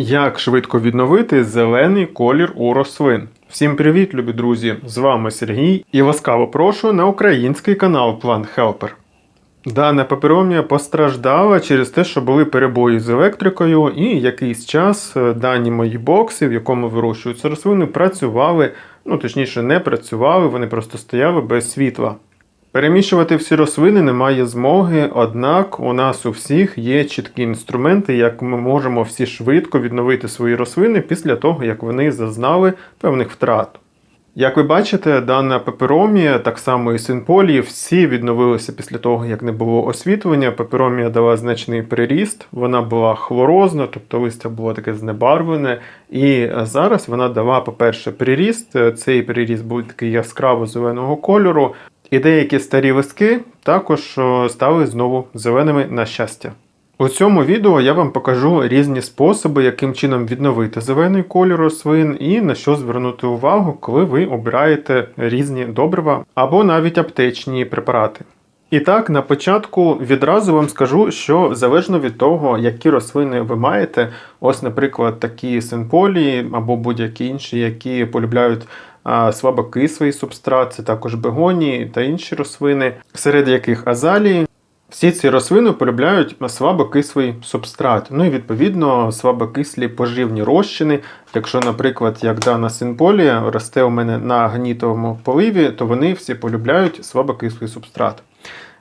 Як швидко відновити зелений колір у рослин? Всім привіт, любі друзі! З вами Сергій і ласкаво прошу на український канал Plant Helper. Дана паперомія постраждала через те, що були перебої з електрикою, і якийсь час е, дані мої бокси, в якому вирощуються рослини, працювали, ну точніше, не працювали, вони просто стояли без світла. Переміщувати всі рослини немає змоги, однак у нас у всіх є чіткі інструменти, як ми можемо всі швидко відновити свої рослини після того, як вони зазнали певних втрат. Як ви бачите, дана пеперомія, так само і синполії, всі відновилися після того, як не було освітлення. Пеперомія дала значний приріст, вона була хлорозна, тобто листя було таке знебарвлене. І зараз вона дала, по-перше, приріст. Цей приріст був такий яскраво зеленого кольору. І деякі старі листки також стали знову зеленими на щастя. У цьому відео я вам покажу різні способи, яким чином відновити зелений кольор рослин і на що звернути увагу, коли ви обираєте різні добрива або навіть аптечні препарати. І так, на початку відразу вам скажу, що залежно від того, які рослини ви маєте, ось, наприклад, такі синполії або будь-які інші, які полюбляють слабокислий субстрат, це також бегонії та інші рослини, серед яких азалії. Всі ці рослини полюбляють слабокислий субстрат. Ну і відповідно слабокислі поживні розчини. Якщо, наприклад, як дана синполія росте у мене на гнітовому поливі, то вони всі полюбляють слабокислий субстрат.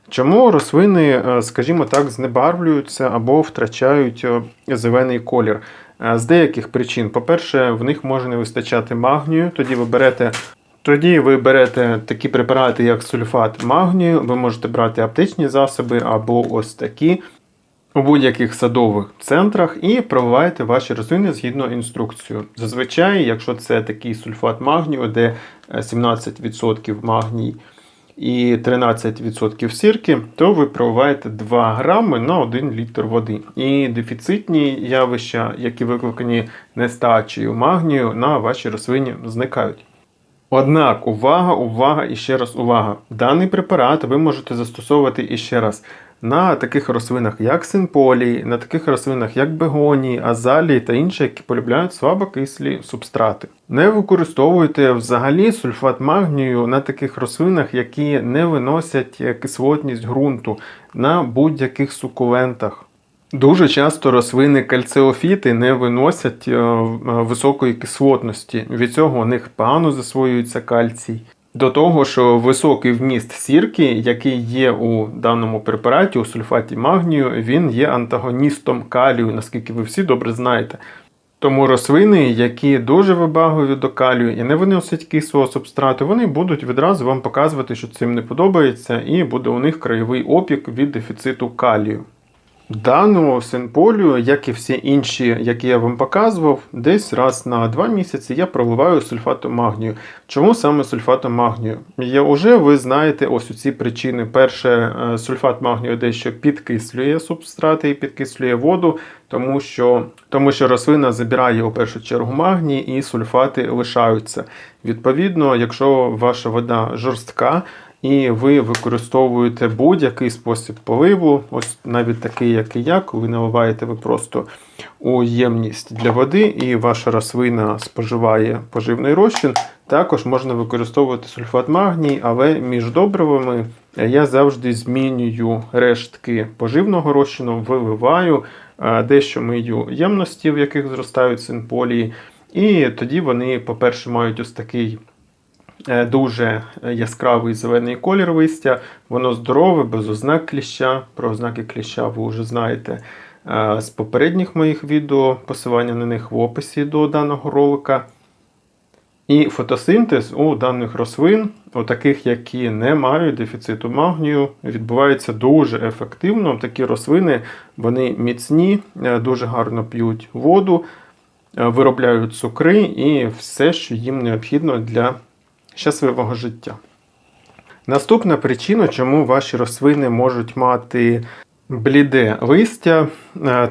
Чому рослини, е, скажімо так, знебарвлюються або втрачають е, зелений колір? Е, З деяких причин, по-перше, в них може не вистачати магнію, тоді ви берете. Тоді ви берете такі препарати, як сульфат магнію, ви можете брати аптечні засоби або ось такі у будь-яких садових центрах і проливаєте ваші рослини згідно інструкцію. Зазвичай, якщо це такий сульфат магнію, де 17% магній і 13% сірки, то ви проливаєте 2 грами на 1 літр води. І дефіцитні явища, які викликані нестачею магнію, на вашій рослині зникають. Однак, увага, увага і ще раз увага. Даний препарат ви можете застосовувати іще раз на таких рослинах, як синполії, на таких рослинах, як бегонії, азалії та інші, які полюбляють слабокислі субстрати. Не використовуйте взагалі сульфат магнію на таких рослинах, які не виносять кислотність ґрунту на будь-яких сукулентах. Дуже часто рослини кальцеофіти не виносять е, високої кислотності. Від цього у них погано засвоюється кальцій. До того, що високий вміст сірки, який є у даному препараті, у сульфаті магнію, він є антагоністом калію, наскільки ви всі добре знаєте. Тому рослини, які дуже вибагливі до калію і не виносять кислого субстрату, вони будуть відразу вам показувати, що цим не подобається, і буде у них краєвий опік від дефіциту калію. Дану синполію, як і всі інші, які я вам показував, десь раз на два місяці я проливаю сульфатом магнію. Чому саме сульфатом магнію? Я вже ви знаєте ось ці причини. Перше, е, сульфат магнію дещо підкислює субстрати і підкислює воду, тому що, тому що рослина забирає у першу чергу магній і сульфати лишаються. Відповідно, якщо ваша вода жорстка, і ви використовуєте будь-який спосіб поливу, ось навіть такий, як і я, коли наливаєте ви просто у ємність для води, і ваша рослина споживає поживний розчин. Також можна використовувати сульфат магній, але між добривами я завжди змінюю рештки поживного розчину, виливаю, дещо мию ємності, в яких зростають синполії. І тоді вони, по-перше, мають ось такий. Дуже яскравий зелений колір листя, воно здорове, без ознак кліща. Про ознаки кліща ви вже знаєте з попередніх моїх відео, посилання на них в описі до даного ролика. І фотосинтез у даних рослин, у таких, які не мають дефіциту магнію, відбувається дуже ефективно. Такі рослини вони міцні, дуже гарно п'ють воду, виробляють цукри і все, що їм необхідно для щасливого життя. Наступна причина, чому ваші рослини можуть мати бліде листя,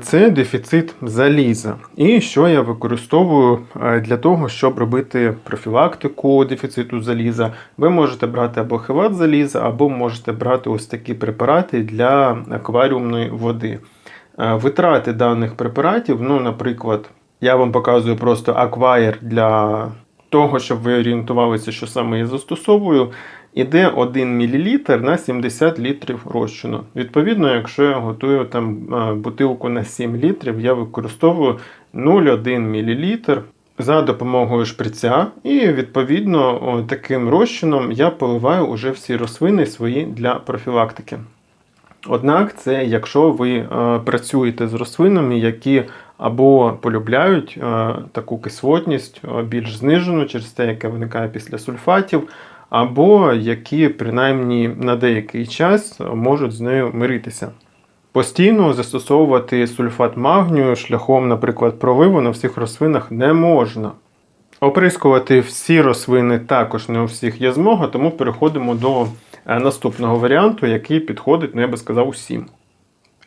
це дефіцит заліза. І що я використовую для того, щоб робити профілактику дефіциту заліза. Ви можете брати або хеват заліза, або можете брати ось такі препарати для акваріумної води. Витрати даних препаратів, ну, наприклад, Я вам показую просто акваєр для того, щоб ви орієнтувалися, що саме я застосовую. Іде 1 мл на 70 літрів розчину. Відповідно, якщо я готую там бутилку на 7 літрів, я використовую 0,1 мл за допомогою шприця, і відповідно таким розчином я поливаю уже всі рослини свої для профілактики. Однак, це якщо ви працюєте з рослинами, які або полюбляють е, таку кислотність е, більш знижену через те, яке виникає після сульфатів, або які принаймні на деякий час можуть з нею миритися. Постійно застосовувати сульфат магнію шляхом, наприклад, проливу на всіх рослинах не можна. Оприскувати всі рослини також не у всіх є змога, тому переходимо до е, наступного варіанту, який підходить, ну я би сказав, усім.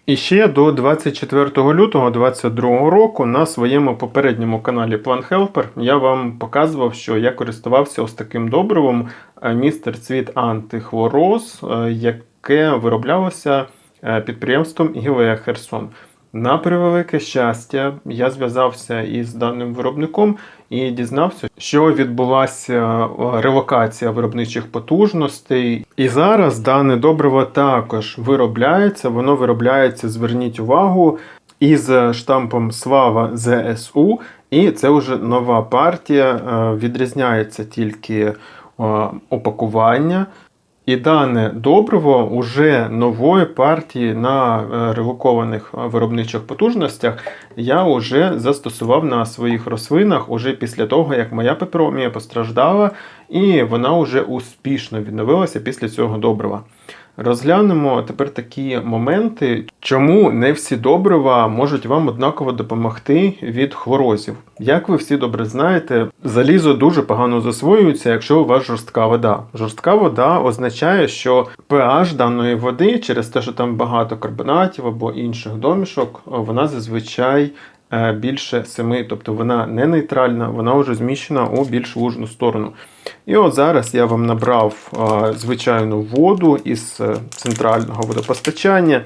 І ще до 24 лютого 2022 року на своєму попередньому каналі Plan Helper я вам показував, що я користувався ось таким добривом е, містер Цвіт Антихлороз, е, яке вироблялося е, підприємством Гілея Херсон. На превелике щастя, я зв'язався із даним виробником і дізнався, що відбулася е, релокація виробничих потужностей. І зараз дане добриво також виробляється. Воно виробляється, зверніть увагу, із штампом Слава ЗСУ. І це вже нова партія. е, Відрізняється тільки е, опакування. І дане добриво уже нової партії на е, релокованих е, виробничих потужностях я вже застосував на своїх рослинах уже після того, як моя пеперомія постраждала, і вона вже успішно відновилася після цього добрива. Розглянемо тепер такі моменти, чому не всі добрива можуть вам однаково допомогти від хворозів. Як ви всі добре знаєте, залізо дуже погано засвоюється, якщо у вас жорстка вода. Жорстка вода означає, що pH даної води, через те, що там багато карбонатів або інших домішок, вона зазвичай більше 7, тобто вона не нейтральна, вона вже зміщена у більш лужну сторону. І от зараз я вам набрав е, звичайну воду із е, центрального водопостачання,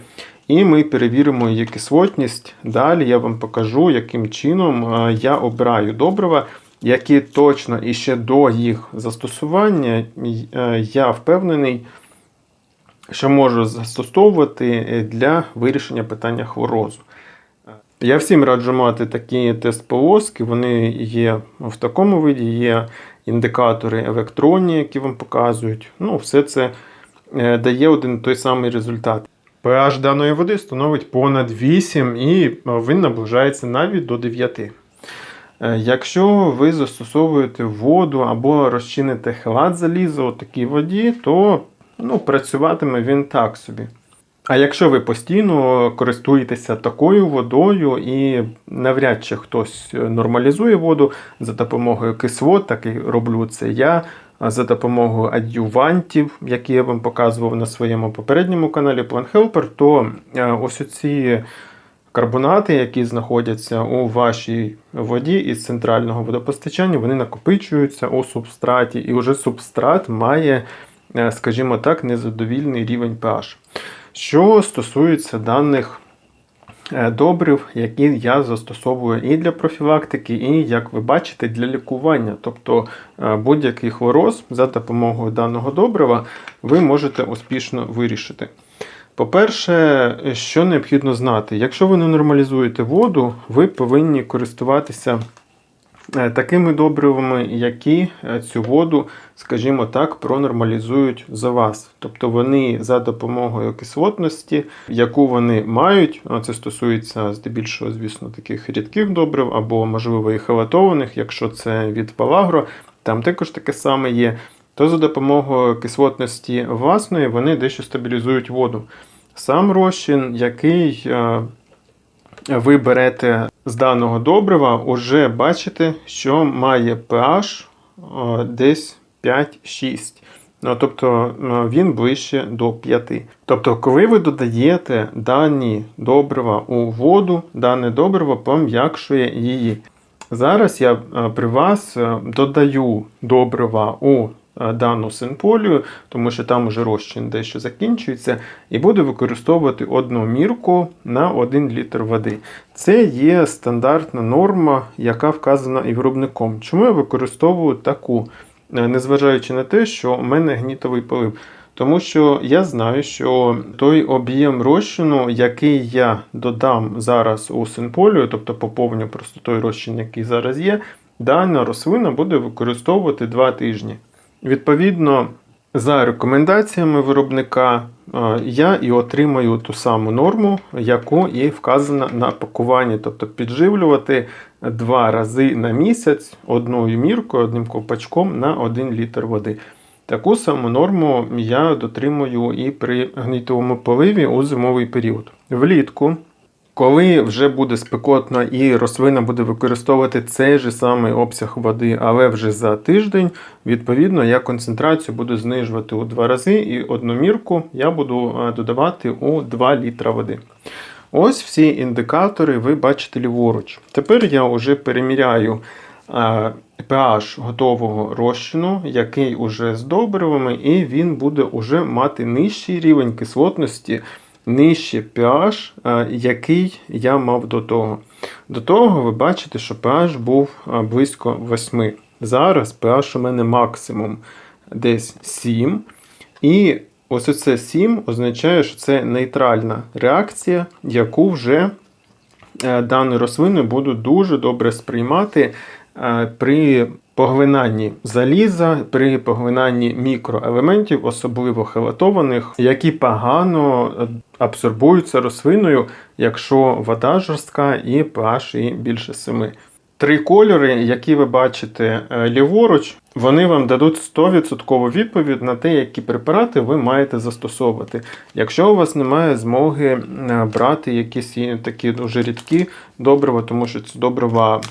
і ми перевіримо її кислотність. Далі я вам покажу, яким чином е, я обираю добрива, які точно і ще до їх застосування е, я впевнений, що можу застосовувати е, для вирішення питання хворозу. Я всім раджу мати такі тест-полоски, вони є в такому виді, є індикатори електронні, які вам показують. Ну, все це е, дає один той самий результат. pH даної води становить понад 8 і е, він наближається навіть до 9. Е, Якщо ви застосовуєте воду або розчините хелат заліза у такій воді, то ну, працюватиме він так собі. А якщо ви постійно користуєтеся такою водою і навряд чи хтось нормалізує воду за допомогою кислот, так і роблю це я, за допомогою адювантів, які я вам показував на своєму попередньому каналі Plan Helper, то е, ось оці карбонати, які знаходяться у вашій воді із центрального водопостачання, вони накопичуються у субстраті, і вже субстрат має, е, скажімо так, незадовільний рівень pH. Що стосується даних е, добрив, які я застосовую і для профілактики, і, як ви бачите, для лікування. Тобто е, будь-який хвороз за допомогою даного добрива ви можете успішно вирішити. По-перше, що необхідно знати, якщо ви не нормалізуєте воду, ви повинні користуватися такими добривами, які е, цю воду, скажімо так, пронормалізують за вас. Тобто вони за допомогою кислотності, яку вони мають, це стосується здебільшого, звісно, таких рідких добрив або, можливо, і халатованих, якщо це від Палагро, там також таке саме є. То за допомогою кислотності власної вони дещо стабілізують воду. Сам розчин, який е, ви берете з даного добрива, уже бачите, що має pH е, десь 5-6. Ну, тобто е, він ближче до 5. Тобто, коли ви додаєте дані добрива у воду, дане добриво пом'якшує її. Зараз я е, при вас додаю добрива у дану синполію, тому що там уже розчин дещо закінчується, і буду використовувати одну мірку на 1 літр води. Це є стандартна норма, яка вказана і виробником. Чому я використовую таку, Е, незважаючи на те, що у мене гнітовий полив? Тому що я знаю, що той об'єм розчину, який я додам зараз у синполію, тобто поповню просто той розчин, який зараз є, дана рослина буде використовувати 2 тижні. Відповідно, за рекомендаціями виробника, е, я і отримаю ту саму норму, яку і вказана на пакуванні, тобто підживлювати два рази на місяць одною міркою, одним ковпачком на 1 літр води. Таку саму норму я дотримую і при гнітовому поливі у зимовий період. Влітку, коли вже буде спекотно і рослина буде використовувати цей же самий обсяг води, але вже за тиждень, відповідно, я концентрацію буду знижувати у два рази, і одну мірку я буду е, додавати у 2 літра води. Ось всі індикатори ви бачите ліворуч. Тепер я вже переміряю е, pH готового розчину, який уже з добривами, і він буде уже мати нижчий рівень кислотності, нижче pH, е, який я мав до того. До того ви бачите, що pH був е, близько 8. Зараз pH у мене максимум десь 7. І ось оце 7 означає, що це нейтральна реакція, яку вже е, дані рослини будуть дуже добре сприймати при поглинанні заліза, при поглинанні мікроелементів, особливо хелатованих, які погано е, абсорбуються рослиною, якщо вода жорстка і pH і більше 7. Три кольори, які ви бачите е, ліворуч, вони вам дадуть 100% відповідь на те, які препарати ви маєте застосовувати. Якщо у вас немає змоги е, брати якісь такі дуже рідкі добрива, тому що ці добрива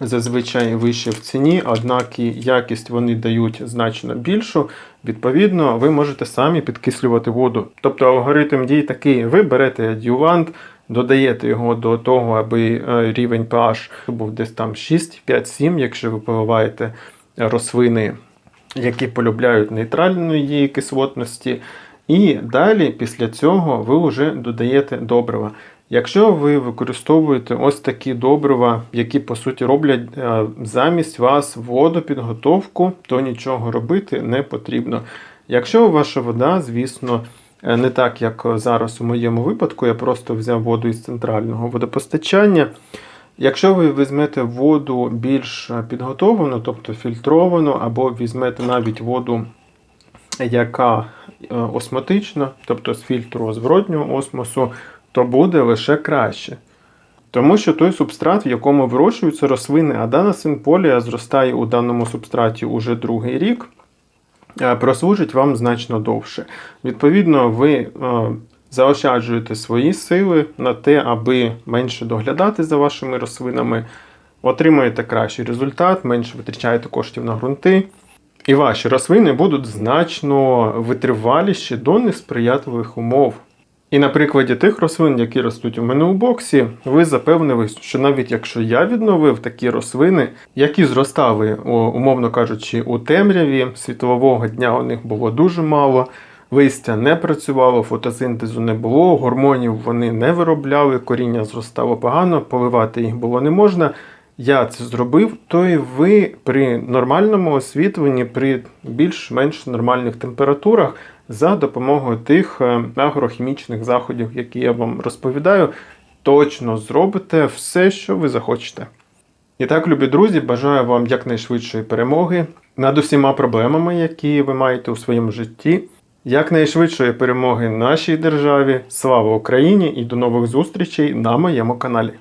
зазвичай вище в ціні, однак і якість вони дають значно більшу. Відповідно, ви можете самі підкислювати воду. Тобто алгоритм дій такий: ви берете адювант, додаєте його до того, аби е, рівень pH був десь там 6, 5, 7, якщо ви поливаєте рослини, які полюбляють нейтральної кислотності. І далі, після цього, ви вже додаєте добрива. Якщо ви використовуєте ось такі добрива, які по суті роблять е, замість вас водопідготовку, то нічого робити не потрібно. Якщо ваша вода, звісно, е, не так, як зараз у моєму випадку, я просто взяв воду із центрального водопостачання. Якщо ви візьмете воду більш підготовану, тобто фільтровану, або візьмете навіть воду, яка е, осмотична, тобто з фільтру зворотнього осмосу, то буде лише краще. Тому що той субстрат, в якому вирощуються рослини, а дана синполія зростає у даному субстраті уже другий рік, е, прослужить вам значно довше. Відповідно, ви е, заощаджуєте свої сили на те, аби менше доглядати за вашими рослинами, отримаєте кращий результат, менше витрачаєте коштів на ґрунти. І ваші рослини будуть значно витриваліші до несприятливих умов. І на прикладі тих рослин, які ростуть у мене у боксі, ви запевнились, що навіть якщо я відновив такі рослини, які зростали, умовно кажучи, у темряві, світлового дня у них було дуже мало, листя не працювало, фотосинтезу не було, гормонів вони не виробляли, коріння зростало погано, поливати їх було не можна. Я це зробив, то і ви при нормальному освітленні, при більш-менш нормальних температурах за допомогою тих е, агрохімічних заходів, які я вам розповідаю, точно зробите все, що ви захочете. І так, любі друзі, бажаю вам якнайшвидшої перемоги над усіма проблемами, які ви маєте у своєму житті. Якнайшвидшої перемоги нашій державі. Слава Україні і до нових зустрічей на моєму каналі.